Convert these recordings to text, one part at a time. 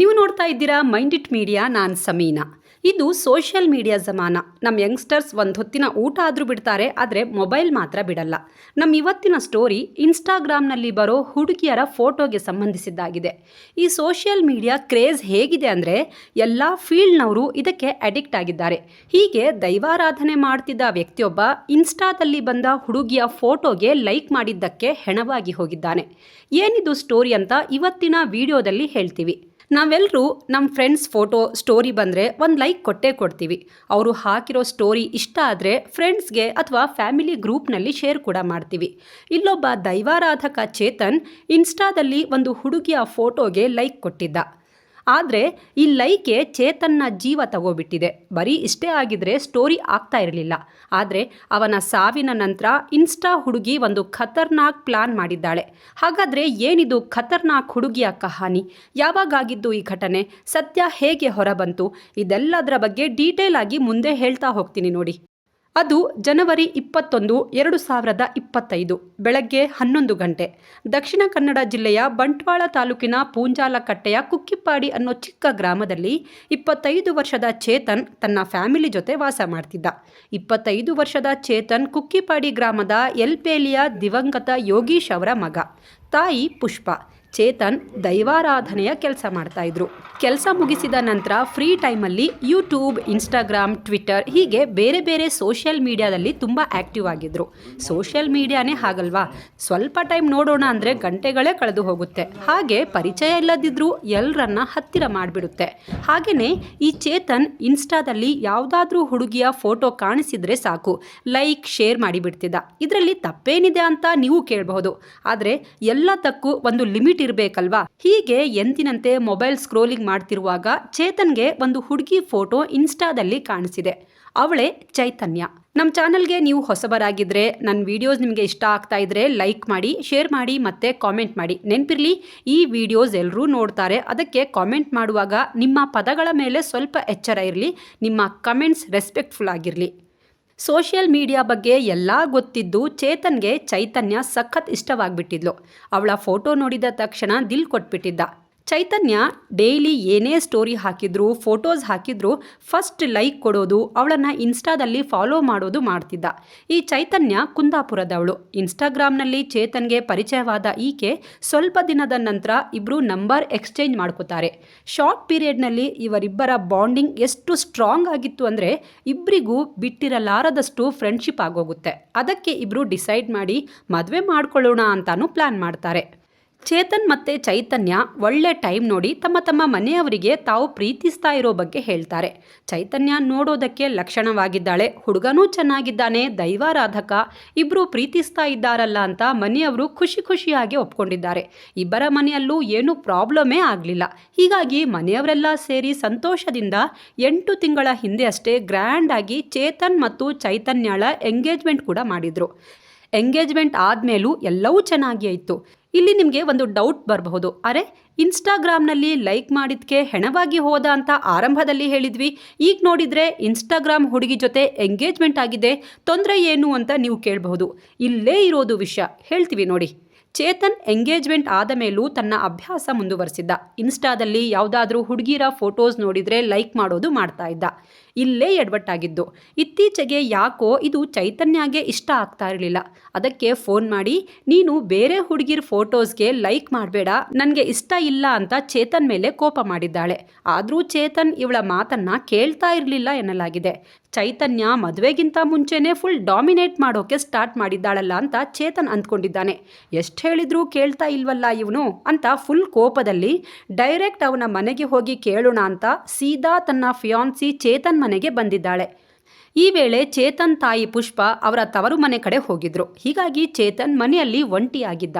ನೀವು ನೋಡ್ತಾ ಇದ್ದೀರಾ ಮೈಂಡ್ ಇಟ್ ಮೀಡಿಯಾ, ನಾನು ಸಮೀನಾ. ಇದು ಸೋಷಿಯಲ್ ಮೀಡಿಯಾ ಜಮಾನ. ನಮ್ಮ ಯಂಗ್ಸ್ಟರ್ಸ್ ಒಂದು ಹೊತ್ತಿನ ಊಟ ಆದರೂ ಬಿಡ್ತಾರೆ, ಆದರೆ ಮೊಬೈಲ್ ಮಾತ್ರ ಬಿಡಲ್ಲ. ನಮ್ಮ ಇವತ್ತಿನ ಸ್ಟೋರಿ ಇನ್ಸ್ಟಾಗ್ರಾಮ್ನಲ್ಲಿ ಬರೋ ಹುಡುಗಿಯರ ಫೋಟೋಗೆ ಸಂಬಂಧಿಸಿದ್ದಾಗಿದೆ. ಈ ಸೋಷಿಯಲ್ ಮೀಡಿಯಾ ಕ್ರೇಜ್ ಹೇಗಿದೆ ಅಂದರೆ ಎಲ್ಲ ಫೀಲ್ಡ್ನವರು ಇದಕ್ಕೆ ಅಡಿಕ್ಟ್ ಆಗಿದ್ದಾರೆ. ಹೀಗೆ ದೈವಾರಾಧನೆ ಮಾಡ್ತಿದ್ದ ವ್ಯಕ್ತಿಯೊಬ್ಬ ಇನ್ಸ್ಟಾದಲ್ಲಿ ಬಂದ ಹುಡುಗಿಯ ಫೋಟೋಗೆ ಲೈಕ್ ಮಾಡಿದ್ದಕ್ಕೆ ಹೆಣವಾಗಿ ಹೋಗಿದ್ದಾನೆ. ಏನಿದು ಸ್ಟೋರಿ ಅಂತ ಇವತ್ತಿನ ವಿಡಿಯೋದಲ್ಲಿ ಹೇಳ್ತೀವಿ. ನಾವೆಲ್ಲರೂ ನಮ್ಮ ಫ್ರೆಂಡ್ಸ್ ಫೋಟೋ, ಸ್ಟೋರಿ ಬಂದರೆ ಒಂದು ಲೈಕ್ ಕೊಟ್ಟೇ ಕೊಡ್ತೀವಿ. ಅವರು ಹಾಕಿರೋ ಸ್ಟೋರಿ ಇಷ್ಟ ಆದರೆ ಫ್ರೆಂಡ್ಸ್ಗೆ ಅಥವಾ ಫ್ಯಾಮಿಲಿ ಗ್ರೂಪ್ನಲ್ಲಿ ಶೇರ್ ಕೂಡ ಮಾಡ್ತೀವಿ. ಇಲ್ಲೊಬ್ಬ ದೈವಾರಾಧಕ ಚೇತನ್ ಇನ್ಸ್ಟಾದಲ್ಲಿ ಒಂದು ಹುಡುಗಿಯ ಫೋಟೋಗೆ ಲೈಕ್ ಕೊಟ್ಟಿದ್ದ. ಆದರೆ ಈ ಲೈಕೆ ಚೇತನ್ನ ಜೀವ ತಗೋಬಿಟ್ಟಿದೆ. ಬರೀ ಇಷ್ಟೇ ಆಗಿದ್ರೆ ಸ್ಟೋರಿ ಆಗ್ತಾ ಇರಲಿಲ್ಲ. ಆದರೆ ಅವನ ಸಾವಿನ ನಂತರ ಇನ್ಸ್ಟಾ ಹುಡುಗಿ ಒಂದು ಖತರ್ನಾಕ್ ಪ್ಲಾನ್ ಮಾಡಿದ್ದಾಳೆ. ಹಾಗಾದರೆ ಏನಿದು ಖತರ್ನಾಕ್ ಹುಡುಗಿಯ ಕಹಾನಿ? ಯಾವಾಗಾಗಿದ್ದು ಈ ಘಟನೆ? ಸತ್ಯ ಹೇಗೆ ಹೊರಬಂತು? ಇದೆಲ್ಲದರ ಬಗ್ಗೆ ಡೀಟೇಲ್ ಆಗಿ ಮುಂದೆ ಹೇಳ್ತಾ ಹೋಗ್ತೀನಿ ನೋಡಿ. ಅದು ಜನವರಿ ಇಪ್ಪತ್ತೊಂದು, ಎರಡು ಸಾವಿರದ ಇಪ್ಪತ್ತೈದು, ಬೆಳಗ್ಗೆ ಹನ್ನೊಂದು ಗಂಟೆ. ದಕ್ಷಿಣ ಕನ್ನಡ ಜಿಲ್ಲೆಯ ಬಂಟ್ವಾಳ ತಾಲೂಕಿನ ಪೂಂಜಾಲಕಟ್ಟೆಯ ಕುಕ್ಕಿಪ್ಪಾಡಿ ಅನ್ನೋ ಚಿಕ್ಕ ಗ್ರಾಮದಲ್ಲಿ ಇಪ್ಪತ್ತೈದು ವರ್ಷದ ಚೇತನ್ ತನ್ನ ಫ್ಯಾಮಿಲಿ ಜೊತೆ ವಾಸ ಮಾಡ್ತಿದ್ದ. ಇಪ್ಪತ್ತೈದು ವರ್ಷದ ಚೇತನ್ ಕುಕ್ಕಿಪಾಡಿ ಗ್ರಾಮದ ಎಲ್ಪೇಲಿಯ ದಿವಂಗತ ಯೋಗೀಶ್ ಅವರ ಮಗ. ತಾಯಿ ಪುಷ್ಪ. ಚೇತನ್ ದೈವಾರಾಧನೆಯ ಕೆಲಸ ಮಾಡ್ತಾ ಇದ್ರು. ಕೆಲಸ ಮುಗಿಸಿದ ನಂತರ ಫ್ರೀ ಟೈಮಲ್ಲಿ ಯೂಟ್ಯೂಬ್, ಇನ್ಸ್ಟಾಗ್ರಾಮ್, ಟ್ವಿಟರ್ ಹೀಗೆ ಬೇರೆ ಬೇರೆ ಸೋಷಿಯಲ್ ಮೀಡಿಯಾದಲ್ಲಿ ತುಂಬ ಆ್ಯಕ್ಟಿವ್ ಆಗಿದ್ರು. ಸೋಷಿಯಲ್ ಮೀಡಿಯಾನೇ ಹಾಗಲ್ವಾ? ಸ್ವಲ್ಪ ಟೈಮ್ ನೋಡೋಣ ಅಂದರೆ ಗಂಟೆಗಳೇ ಕಳೆದು ಹೋಗುತ್ತೆ. ಹಾಗೆ ಪರಿಚಯ ಇಲ್ಲದಿದ್ರೂ ಎಲ್ಲರನ್ನ ಹತ್ತಿರ ಮಾಡಿಬಿಡುತ್ತೆ. ಹಾಗೆಯೇ ಈ ಚೇತನ್ ಇನ್ಸ್ಟಾದಲ್ಲಿ ಯಾವುದಾದ್ರೂ ಹುಡುಗಿಯ ಫೋಟೋ ಕಾಣಿಸಿದ್ರೆ ಸಾಕು. ಲೈಕ್, ಶೇರ್ ಮಾಡಿಬಿಡ್ತಿದ್ದ. ಇದರಲ್ಲಿ ತಪ್ಪೇನಿದೆ ಅಂತ ನೀವು ಕೇಳಬಹುದು. ಆದರೆ ಎಲ್ಲದಕ್ಕೂ ಒಂದು ಲಿಮಿಟ್ ಇರಬೇಕಲ್ವಾ? ಹೀಗೆ ಎಂದಿನಂತೆ ಮೊಬೈಲ್ ಸ್ಕ್ರೋಲಿಂಗ್ ಮಾಡ್ತಿರುವಾಗ ಚೇತನ್ಗೆ ಒಂದು ಹುಡುಗಿ ಫೋಟೋ ಇನ್ಸ್ಟಾದಲ್ಲಿ ಕಾಣಿಸಿದೆ. ಅವಳೇ ಚೈತನ್ಯ. ನಮ್ಮ ಚಾನಲ್ಗೆ ನೀವು ಹೊಸಬರಾಗಿದ್ದರೆ ನನ್ನ ವಿಡಿಯೋಸ್ ನಿಮಗೆ ಇಷ್ಟ ಆಗ್ತಾ ಇದ್ರೆ ಲೈಕ್ ಮಾಡಿ, ಶೇರ್ ಮಾಡಿ ಮತ್ತು ಕಾಮೆಂಟ್ ಮಾಡಿ. ನೆನಪಿರಲಿ, ಈ ವಿಡಿಯೋಸ್ ಎಲ್ಲರೂ ನೋಡ್ತಾರೆ. ಅದಕ್ಕೆ ಕಾಮೆಂಟ್ ಮಾಡುವಾಗ ನಿಮ್ಮ ಪದಗಳ ಮೇಲೆ ಸ್ವಲ್ಪ ಎಚ್ಚರ ಇರಲಿ, ನಿಮ್ಮ ಕಮೆಂಟ್ಸ್ ರೆಸ್ಪೆಕ್ಟ್ಫುಲ್ ಆಗಿರಲಿ. ಸೋಷಿಯಲ್ ಮೀಡಿಯಾ ಬಗ್ಗೆ ಎಲ್ಲ ಗೊತ್ತಿದ್ದು ಚೇತನ್ಗೆ ಚೈತನ್ಯ ಸಖತ್ ಇಷ್ಟವಾಗಿಬಿಟ್ಟಿದ್ಲು. ಅವಳ ಫೋಟೋ ನೋಡಿದ ತಕ್ಷಣ ದಿಲ್ ಕೊಟ್ಬಿಟ್ಟಿದ್ದ. ಚೈತನ್ಯ ಡೈಲಿ ಏನೇ ಸ್ಟೋರಿ ಹಾಕಿದ್ರು, ಫೋಟೋಸ್ ಹಾಕಿದ್ರು ಫಸ್ಟ್ ಲೈಕ್ ಕೊಡೋದು, ಅವಳನ್ನು ಇನ್ಸ್ಟಾದಲ್ಲಿ ಫಾಲೋ ಮಾಡೋದು ಮಾಡ್ತಿದ್ದ. ಈ ಚೈತನ್ಯ ಕುಂದಾಪುರದವಳು. ಇನ್ಸ್ಟಾಗ್ರಾಮ್ನಲ್ಲಿ ಚೇತನ್ಗೆ ಪರಿಚಯವಾದ ಈಕೆ ಸ್ವಲ್ಪ ದಿನದ ನಂತರ ಇಬ್ಬರು ನಂಬರ್ ಎಕ್ಸ್ಚೇಂಜ್ ಮಾಡ್ಕೋತಾರೆ. ಶಾರ್ಟ್ ಪೀರಿಯಡ್ನಲ್ಲಿ ಇವರಿಬ್ಬರ ಬಾಂಡಿಂಗ್ ಎಷ್ಟು ಸ್ಟ್ರಾಂಗ್ ಆಗಿತ್ತು ಅಂದರೆ ಇಬ್ಬರಿಗೂ ಬಿಟ್ಟಿರಲಾರದಷ್ಟು ಫ್ರೆಂಡ್ಶಿಪ್ ಆಗೋಗುತ್ತೆ. ಅದಕ್ಕೆ ಇಬ್ಬರು ಡಿಸೈಡ್ ಮಾಡಿ ಮದುವೆ ಮಾಡ್ಕೊಳ್ಳೋಣ ಅಂತಾನು ಪ್ಲ್ಯಾನ್ ಮಾಡ್ತಾರೆ. ಚೇತನ್ ಮತ್ತು ಚೈತನ್ಯ ಒಳ್ಳೆ ಟೈಮ್ ನೋಡಿ ತಮ್ಮ ತಮ್ಮ ಮನೆಯವರಿಗೆ ತಾವು ಪ್ರೀತಿಸ್ತಾ ಇರೋ ಬಗ್ಗೆ ಹೇಳ್ತಾರೆ. ಚೈತನ್ಯ ನೋಡೋದಕ್ಕೆ ಲಕ್ಷಣವಾಗಿದ್ದಾಳೆ. ಹುಡುಗನೂ ಚೆನ್ನಾಗಿದ್ದಾನೆ. ದೈವಾರಾಧಕ. ಇಬ್ಬರು ಪ್ರೀತಿಸ್ತಾ ಇದ್ದಾರಲ್ಲ ಅಂತ ಮನೆಯವರು ಖುಷಿ ಖುಷಿಯಾಗಿ ಒಪ್ಕೊಂಡಿದ್ದಾರೆ. ಇಬ್ಬರ ಮನೆಯಲ್ಲೂ ಏನೂ ಪ್ರಾಬ್ಲಮೇ ಆಗಲಿಲ್ಲ. ಹೀಗಾಗಿ ಮನೆಯವರೆಲ್ಲ ಸೇರಿ ಸಂತೋಷದಿಂದ ಎಂಟು ತಿಂಗಳ ಹಿಂದೆ ಅಷ್ಟೇ ಗ್ರ್ಯಾಂಡಾಗಿ ಚೇತನ್ ಮತ್ತು ಚೈತನ್ಯಳ ಎಂಗೇಜ್ಮೆಂಟ್ ಕೂಡ ಮಾಡಿದರು. ಎಂಗೇಜ್ಮೆಂಟ್ ಆದಮೇಲೂ ಎಲ್ಲವೂ ಚೆನ್ನಾಗಿ ಆಯಿತು. ಇಲ್ಲಿ ನಿಮಗೆ ಒಂದು ಡೌಟ್ ಬರಬಹುದು. ಅರೆ ಇನ್ಸ್ಟಾಗ್ರಾಮ್ನಲ್ಲಿ ಲೈಕ್ ಮಾಡಿದ್ಕೆ ಹೆಣವಾಗಿ ಹೋದ ಅಂತ ಆರಂಭದಲ್ಲಿ ಹೇಳಿದ್ವಿ. ಈಗ ನೋಡಿದರೆ ಇನ್ಸ್ಟಾಗ್ರಾಮ್ ಹುಡುಗಿ ಜೊತೆ ಎಂಗೇಜ್ಮೆಂಟ್ ಆಗಿದೆ, ತೊಂದರೆ ಏನು ಅಂತ ನೀವು ಕೇಳಬಹುದು. ಇಲ್ಲೇ ಇರೋದು ವಿಷಯ ಹೇಳ್ತೀವಿ ನೋಡಿ. ಚೇತನ್ ಎಂಗೇಜ್ಮೆಂಟ್ ಆದ ಮೇಲೂ ತನ್ನ ಅಭ್ಯಾಸ ಮುಂದುವರೆಸಿದ್ದ. ಇನ್ಸ್ಟಾದಲ್ಲಿ ಯಾವುದಾದ್ರೂ ಹುಡುಗಿರ ಫೋಟೋಸ್ ನೋಡಿದರೆ ಲೈಕ್ ಮಾಡೋದು ಮಾಡ್ತಾ ಇದ್ದ. ಇಲ್ಲೇ ಎಡವಟ್ಟಾಗಿದ್ದು. ಇತ್ತೀಚೆಗೆ ಯಾಕೋ ಇದು ಚೈತನ್ಯಗೆ ಇಷ್ಟ ಆಗ್ತಾ ಇರಲಿಲ್ಲ. ಅದಕ್ಕೆ ಫೋನ್ ಮಾಡಿ, ನೀನು ಬೇರೆ ಹುಡುಗಿರ ಫೋಟೋಸ್ಗೆ ಲೈಕ್ ಮಾಡಬೇಡ, ನನಗೆ ಇಷ್ಟ ಇಲ್ಲ ಅಂತ ಚೇತನ್ ಮೇಲೆ ಕೋಪ ಮಾಡಿದ್ದಾಳೆ. ಆದರೂ ಚೇತನ್ ಇವಳ ಮಾತನ್ನ ಕೇಳ್ತಾ ಇರಲಿಲ್ಲ ಎನ್ನಲಾಗಿದೆ. ಚೈತನ್ಯ ಮದುವೆಗಿಂತ ಮುಂಚೆನೇ ಫುಲ್ ಡಾಮಿನೇಟ್ ಮಾಡೋಕೆ ಸ್ಟಾರ್ಟ್ ಮಾಡಿದ್ದಾಳಲ್ಲ ಅಂತ ಚೇತನ್ ಅಂದ್ಕೊಂಡಿದ್ದಾನೆ. ಎಷ್ಟು ಹೇಳಿದ್ರೂ ಕೇಳ್ತಾ ಇಲ್ವಲ್ಲ ಇವನು? ಅಂತ ಫುಲ್ ಕೋಪದಲ್ಲಿ, ಡೈರೆಕ್ಟ್ ಅವನ ಮನೆಗೆ ಹೋಗಿ ಕೇಳೋಣ ಅಂತ ಸೀದಾ ತನ್ನ ಫಿಯಾನ್ಸಿ ಚೇತನ್ ಮನೆಗೆ ಬಂದಿದ್ದಾಳೆ. ಈ ವೇಳೆ ಚೇತನ್ ತಾಯಿ ಪುಷ್ಪ ಅವರ ತವರು ಮನೆ ಕಡೆ ಹೋಗಿದ್ರು. ಹೀಗಾಗಿ ಚೇತನ್ ಮನೆಯಲ್ಲಿ ಒಂಟಿಯಾಗಿದ್ದ.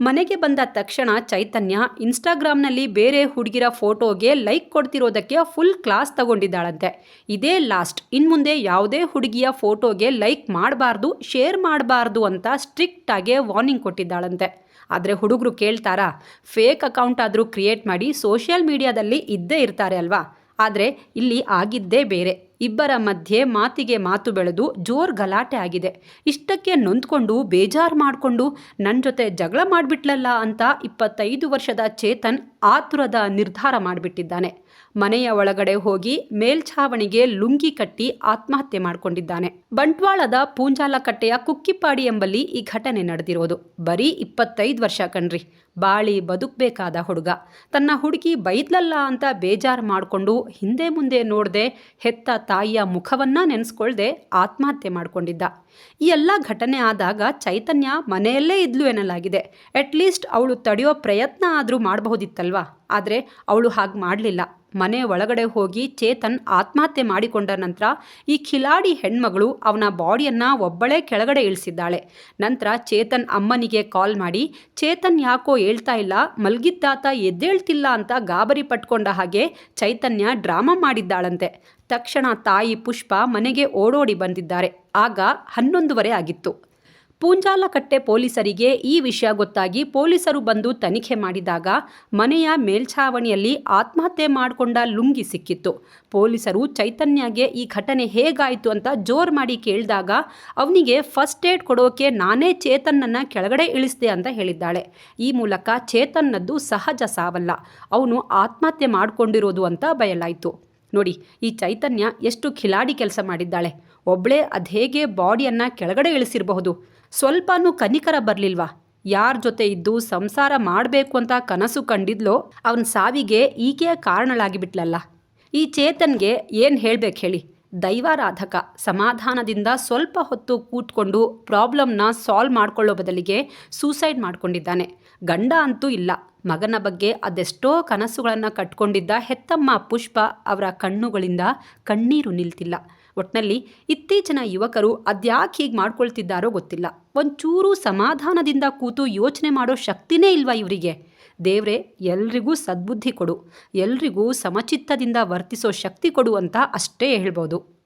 ಮನೆಗೆ ಬಂದ ತಕ್ಷಣ ಚೈತನ್ಯ ಇನ್ಸ್ಟಾಗ್ರಾಮ್ನಲ್ಲಿ ಬೇರೆ ಹುಡುಗಿರ ಫೋಟೋಗೆ ಲೈಕ್ ಕೊಡ್ತಿರೋದಕ್ಕೆ ಫುಲ್ ಕ್ಲಾಸ್ ತಗೊಂಡಿದ್ದಾಳಂತೆ. ಇದೇ ಲಾಸ್ಟ್ ಇನ್ಮುಂದೆ ಯಾವುದೇ ಹುಡುಗಿಯ ಫೋಟೋಗೆ ಲೈಕ್ ಮಾಡಬಾರ್ದು ಶೇರ್ ಮಾಡಬಾರ್ದು ಅಂತ ಸ್ಟ್ರಿಕ್ಟಾಗೆ ವಾರ್ನಿಂಗ್ ಕೊಟ್ಟಿದ್ದಾಳಂತೆ. ಆದರೆ ಹುಡುಗರು ಕೇಳ್ತಾರಾ ಫೇಕ್ ಅಕೌಂಟ್ ಆದರೂ ಕ್ರಿಯೇಟ್ ಮಾಡಿ ಸೋಷಿಯಲ್ ಮೀಡಿಯಾದಲ್ಲಿ ಇದ್ದೇ ಇರ್ತಾರೆ ಅಲ್ವಾ? ಆದರೆ ಇಲ್ಲಿ ಆಗಿದ್ದೇ ಬೇರೆ. ಇಬ್ಬರ ಮಧ್ಯೆ ಮಾತಿಗೆ ಮಾತು ಬೆಳೆದು ಜೋರ್ ಗಲಾಟೆ ಆಗಿದೆ. ಇಷ್ಟಕ್ಕೆ ನೊಂದ್ಕೊಂಡು ಬೇಜಾರು ಮಾಡಿಕೊಂಡು ನನ್ನ ಜೊತೆ ಜಗಳ ಮಾಡಿಬಿಟ್ಲಲ್ಲ ಅಂತ ಇಪ್ಪತ್ತೈದು ವರ್ಷದ ಚೇತನ್ ಆತುರದ ನಿರ್ಧಾರ ಮಾಡಿಬಿಟ್ಟಿದ್ದಾನೆ. ಮನೆಯ ಒಳಗಡೆ ಹೋಗಿ ಮೇಲ್ಛಾವಣಿಗೆ ಲುಂಗಿ ಕಟ್ಟಿ ಆತ್ಮಹತ್ಯೆ ಮಾಡಿಕೊಂಡಿದ್ದಾನೆ. ಬಂಟ್ವಾಳದ ಪೂಂಜಾಲಕಟ್ಟೆಯ ಕುಕ್ಕಿಪಾಡಿ ಎಂಬಲ್ಲಿ ಈ ಘಟನೆ ನಡೆದಿರೋದು. ಬರೀ ಇಪ್ಪತ್ತೈದು ವರ್ಷ ಕಣ್ರಿ. ಬಾಳಿ ಬದುಕಬೇಕಾದ ಹುಡುಗ. ತನ್ನ ಹುಡುಗಿ ಬೈದ್ಲಲ್ಲ ಅಂತ ಬೇಜಾರು ಮಾಡಿಕೊಂಡು ಹಿಂದೆ ಮುಂದೆ ನೋಡದೆ ಹೆತ್ತ ತಾಯಿಯ ಮುಖವನ್ನ ನೆನೆಸ್ಕೊಳ್ದೆ ಆತ್ಮಹತ್ಯೆ ಮಾಡಿಕೊಂಡಿದ್ದ. ಈ ಎಲ್ಲ ಘಟನೆ ಆದಾಗ ಚೈತನ್ಯ ಮನೆಯಲ್ಲೇ ಇದ್ಲು ಎನ್ನಲಾಗಿದೆ. ಅಟ್ಲೀಸ್ಟ್ ಅವಳು ತಡೆಯೋ ಪ್ರಯತ್ನ ಆದರೂ ಮಾಡಬಹುದಿತ್ತಲ್ವಾ? ಆದರೆ ಅವಳು ಹಾಗೆ ಮಾಡಲಿಲ್ಲ. ಮನೆ ಒಳಗಡೆ ಹೋಗಿ ಚೇತನ್ ಆತ್ಮಹತ್ಯೆ ಮಾಡಿಕೊಂಡ ನಂತರ ಈ ಖಿಲಾಡಿ ಹೆಣ್ಮಗಳು ಅವನ ಬಾಡಿಯನ್ನು ಒಬ್ಬಳೇ ಕೆಳಗಡೆ ಇಳಿಸಿದ್ದಾಳೆ. ನಂತರ ಚೇತನ್ ಅಮ್ಮನಿಗೆ ಕಾಲ್ ಮಾಡಿ, ಚೇತನ್ ಯಾಕೋ ಹೇಳ್ತಾ ಇಲ್ಲ? ಮಲಗಿದ್ದಾತ ಎದ್ದೇಳ್ತಿಲ್ಲ ಅಂತ ಗಾಬರಿ ಪಟ್ಕೊಂಡ ಹಾಗೆ ಚೈತನ್ಯ ಡ್ರಾಮಾ ಮಾಡಿದ್ದಾಳಂತೆ. ತಕ್ಷಣ ತಾಯಿ ಪುಷ್ಪ ಮನೆಗೆ ಓಡೋಡಿ ಬಂದಿದ್ದಾರೆ. ಆಗ ಹನ್ನೊಂದುವರೆ ಆಗಿತ್ತು. ಪೂಂಜಾಲಕಟ್ಟೆ ಪೊಲೀಸರಿಗೆ ಈ ವಿಷಯ ಗೊತ್ತಾಗಿ ಪೊಲೀಸರು ಬಂದು ತನಿಖೆ ಮಾಡಿದಾಗ ಮನೆಯ ಮೇಲ್ಛಾವಣಿಯಲ್ಲಿ ಆತ್ಮಹತ್ಯೆ ಮಾಡಿಕೊಂಡ ಲುಂಗಿ ಸಿಕ್ಕಿತ್ತು. ಪೊಲೀಸರು ಚೈತನ್ಯಗೆ ಈ ಘಟನೆ ಹೇಗಾಯಿತು ಅಂತ ಜೋರ್ ಮಾಡಿ ಕೇಳಿದಾಗ ಅವನಿಗೆ ಫಸ್ಟ್ ಏಡ್ ಕೊಡೋಕೆ ನಾನೇ ಚೇತನ್ನನ್ನು ಕೆಳಗಡೆ ಇಳಿಸಿದೆ ಅಂತ ಹೇಳಿದ್ದಾಳೆ. ಈ ಮೂಲಕ ಚೇತನ್ನದ್ದು ಸಹಜ ಸಾವಲ್ಲ. ಅವನು ಆತ್ಮಹತ್ಯೆ ಮಾಡಿಕೊಂಡಿರೋದು ಅಂತ ಬಯಲಾಯಿತು. ನೋಡಿ, ಈ ಚೈತನ್ಯ ಎಷ್ಟು ಖಿಲಾಡಿ ಕೆಲಸ ಮಾಡಿದ್ದಾಳೆ. ಒಬ್ಬಳೇ ಅದೇಗೆ ಬಾಡಿಯನ್ನು ಕೆಳಗಡೆ ಇಳಿಸಿರಬಹುದು? ಸ್ವಲ್ಪನೂ ಕನಿಕರ ಬರಲಿಲ್ವಾ? ಯಾರ ಜೊತೆ ಇದ್ದು ಸಂಸಾರ ಮಾಡಬೇಕು ಅಂತ ಕನಸು ಕಂಡಿದ್ಲೋ ಅವನ ಸಾವಿಗೆ ಈಕೆಯ ಕಾರಣಳಾಗಿಬಿಟ್ಲಲ್ಲ. ಈ ಚೇತನ್ಗೆ ಏನು ಹೇಳಬೇಕು ಹೇಳಿ? ದೈವಾರಾಧಕ ಸಮಾಧಾನದಿಂದ ಸ್ವಲ್ಪ ಹೊತ್ತು ಕೂತ್ಕೊಂಡು ಪ್ರಾಬ್ಲಮ್ನ ಸಾಲ್ವ್ ಮಾಡ್ಕೊಳ್ಳೋ ಬದಲಿಗೆ ಸೂಸೈಡ್ ಮಾಡ್ಕೊಂಡಿದ್ದಾನೆ. ಗಂಡ ಅಂತೂ ಇಲ್ಲ. ಮಗನ ಬಗ್ಗೆ ಅದೆಷ್ಟೋ ಕನಸುಗಳನ್ನು ಕಟ್ಕೊಂಡಿದ್ದ ಹೆತ್ತಮ್ಮ ಪುಷ್ಪ ಅವರ ಕಣ್ಣುಗಳಿಂದ ಕಣ್ಣೀರು ನಿಲ್ತಿಲ್ಲ. ಒಟ್ನಲ್ಲಿ ಇತ್ತೀಚಿನ ಯುವಕರು ಅದ್ಯಾಕೆ ಹೀಗೆ ಮಾಡ್ಕೊಳ್ತಿದ್ದಾರೋ ಗೊತ್ತಿಲ್ಲ. ಒಂಚೂರು ಸಮಾಧಾನದಿಂದ ಕೂತು ಯೋಚನೆ ಮಾಡೋ ಶಕ್ತಿನೇ ಇಲ್ವಾ ಇವರಿಗೆ? ದೇವ್ರೆ, ಎಲ್ರಿಗೂ ಸದ್ಬುದ್ಧಿ ಕೊಡು. ಎಲ್ರಿಗೂ ಸಮಚಿತ್ತದಿಂದ ವರ್ತಿಸೋ ಶಕ್ತಿ ಕೊಡು ಅಂತ ಅಷ್ಟೇ ಹೇಳ್ಬೋದು.